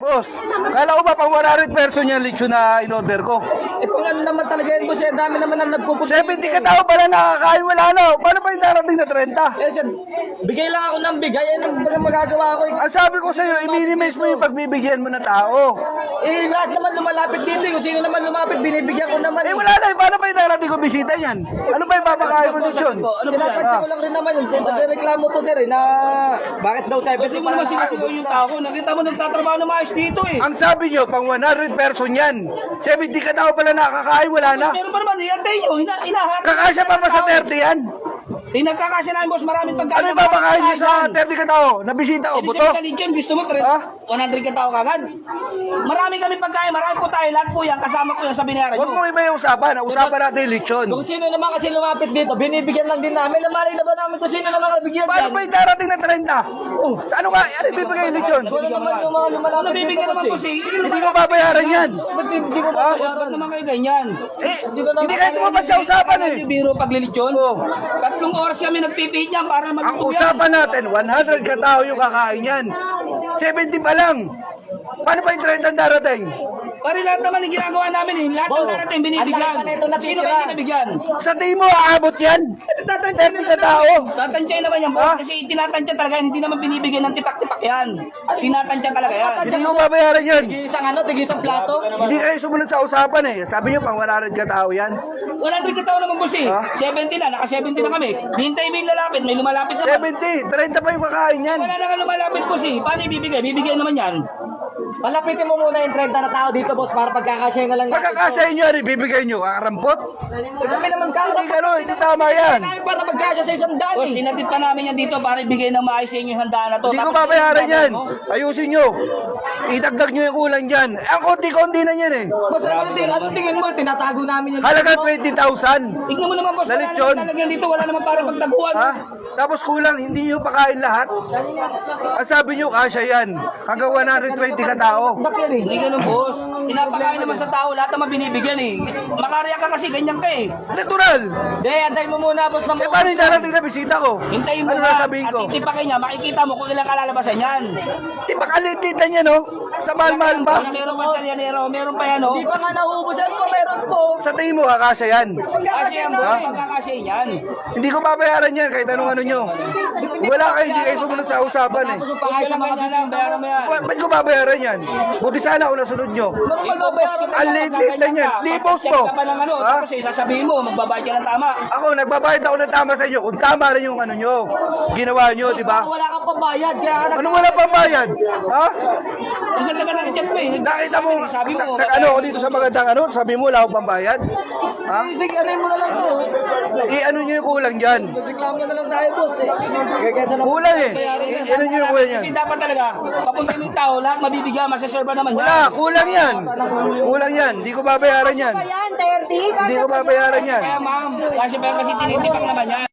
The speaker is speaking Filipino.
Boss, kala ko ba pang 100 person yung lechon na in-order ko? Eh, pang ano naman talaga yun, boss. Eh, dami naman ang nagpupunta. 70 ka tao pala nakakain, wala na. Paano pa yung darating na 30? Eh, sir, bigay lang ako ng bigay. Ano ba ang magagawa ko? eh? Ang sabi ko sa'yo, i-minimize mo yung pagbibigyan mo ng tao. Eh, lahat naman lumalapit dito. eh. Kung sino naman lumapit, binibigyan ko naman. Eh wala na, eh, paano pa yung darating ko bisita yan? Ano ba yung papakain ko lechon? Ano ba Tinatantya ko lang rin naman yun. Nagreklamo to, sir, eh, na bakit daw sabi Kasi mo naman sinisigaw yung tao. Nakita mo nagtatrabaho na maayos dito eh. Ang sabi nyo, pang 100 person yan. 70 ka tao pala nakakain, wala na. Meron pa naman, iantay nyo. Hina, inaharap. Kakasya pa ba sa 30 yan? Eh, nagkakasya namin, boss. Maraming pagkain. Ano yung papakain nyo sa 30 ka tao? Nabisita Ibig buto? sabihin sa lechon, gusto mo, tre- Ha? 100 ka tao kagad. Marami kami pagkain, marami po tayo. Lahat po yan, kasama po yan sa binayaran Huwag nyo. mo iba yung usapan. Ang usapan natin yung lechon. Kung sino naman kasi lumapit dito, binibigyan lang din namin. Namalay na ba namin kung sino naman nabigyan Paano dyan? pa yung darating na 30? Oh, sa ano ka? Ano ibibigay yung lechon? Wala naman yung mga lumalapit Nabibigyan naman po kasi. si... Hindi ko babayaran yan. Ba't hindi Ha? Boss, ba't naman kayo ganyan? Eh, hindi kayo tumapad sa usapan eh. Yung biro paglilitsyon. Oo. Tatlong oras kami nagpipihit niyan para Ang maluto yan. usapan natin, 100 ka tao yung kakain yan. 70 pa lang. Paano pa yung 30 ang darating? Pare lahat naman yung ginagawa namin eh. Lahat ng darating binibigyan. Sino kayo hindi nabigyan? Sa tingin mo, aabot yan? 30 ka tao. Tatansyahin naman yan, boss. Kasi tinatansya talaga yan. Hindi naman binibigyan ng tipak-tipak yan. Tinatansya talaga yan. Hindi ko babayaran yan. Isang ano, tig isang plato. Hindi kayo sumunod sa usapan eh. Sabi nyo, pang 100 ka tao yan. 100 ka tao naman, boss eh. Ha? 70 na, naka-70 na kami. Hintay mo yung lalapit, may lumalapit na. 70, 30 pa yung kakain yan. Wala na nga lumalapit, boss eh. Paano ibibigay? Bibigyan naman yan. Palapitin mo muna yung 30 na tao dito, boss, para pagkakasya na lang natin. Pagkakasayin nyo yan, ibibigay nyo. Kakarampot? Kami naman kaya. Hindi gano'n, hindi tama yan. Kami para magkasya sa isang daan Boss, eh. sinatid pa namin yan dito para ibigay ng maayos sa inyo yung handaan na to. Hindi ko babayaran yan. Ayusin nyo. Idagdag nyo yung kulang dyan. Eh, Ang konti-konti na yan eh. Boss, ano tingin, ano tingin mo? Tinatago namin yung Halaga 20,000. Tignan mo naman, boss. Wala naman dito. Wala naman para pagtaguan. Ha? Tapos kulang, hindi nyo pakain lahat. Ang sabi nyo, kasya yan. Hanggang 120 ka tao. Bakit eh? Hindi ganun, boss. Pinapakain naman sa tao, lahat naman binibigyan eh. Makarya ka kasi, ganyan ka eh. Natural. Hindi, antay mo muna, boss, na Eh, paano yung darating na bisita ko? Hintayin mo Ano nga, sasabihin at ko? titipakin niya, makikita mo kung ilang kalalabasan yan. Di ba kalitit niya, no? Sa mahal-mahal ba? Meron pa sa yanero, meron pa yan, oh. Di pa nga nauubusan po, meron po. Sa tingin mo, kakasya yan. Kasi yan, Ha? pagkakasya yan. Hindi ko babayaran yan kahit anong ano nyo. Wala kayo, hindi kayo sumunod sa usapan eh. Tapos yung pakain sa mga ganyan lang, bayaran mo yan. Ba- Ba't ko babayaran yan? Buti sana ako nasunod nyo. Normal ba, boss? Ang late-late na yan. Di, boss Check mo. ka pa ng ano, Ha? tapos eh, sasabihin mo, magbabayad ka ng tama. Ako, nagbabayad ako ng tama sa inyo. Kung tama rin yung ano nyo, ginawa nyo, di ba? Wala kang pambayad, kaya ka nag- Anong wala pang bayad? Ha? Ganda ka ng chat mo eh. Nakita mo, sabi sa, mo, nag, ano ako dito sa magandang ano, sabi mo, wala akong pambayad? Ha? Sige, ano mo na lang to. Eh, ano nyo yung kulang dyan? Reklamo na lang tayo, boss eh. Na Kulang eh. Eh, ano nyo yung kulang yan? Kasi dapat talaga, kapag yung tao, lahat mabibigyan, masaserva naman yan. Wala, kulang yan. Kulang yan. Hindi ko babayaran yan. Ayan, 30. Hindi ko babayaran yan. Kaya ma'am, kasi pa kasi tinitipak naman yan.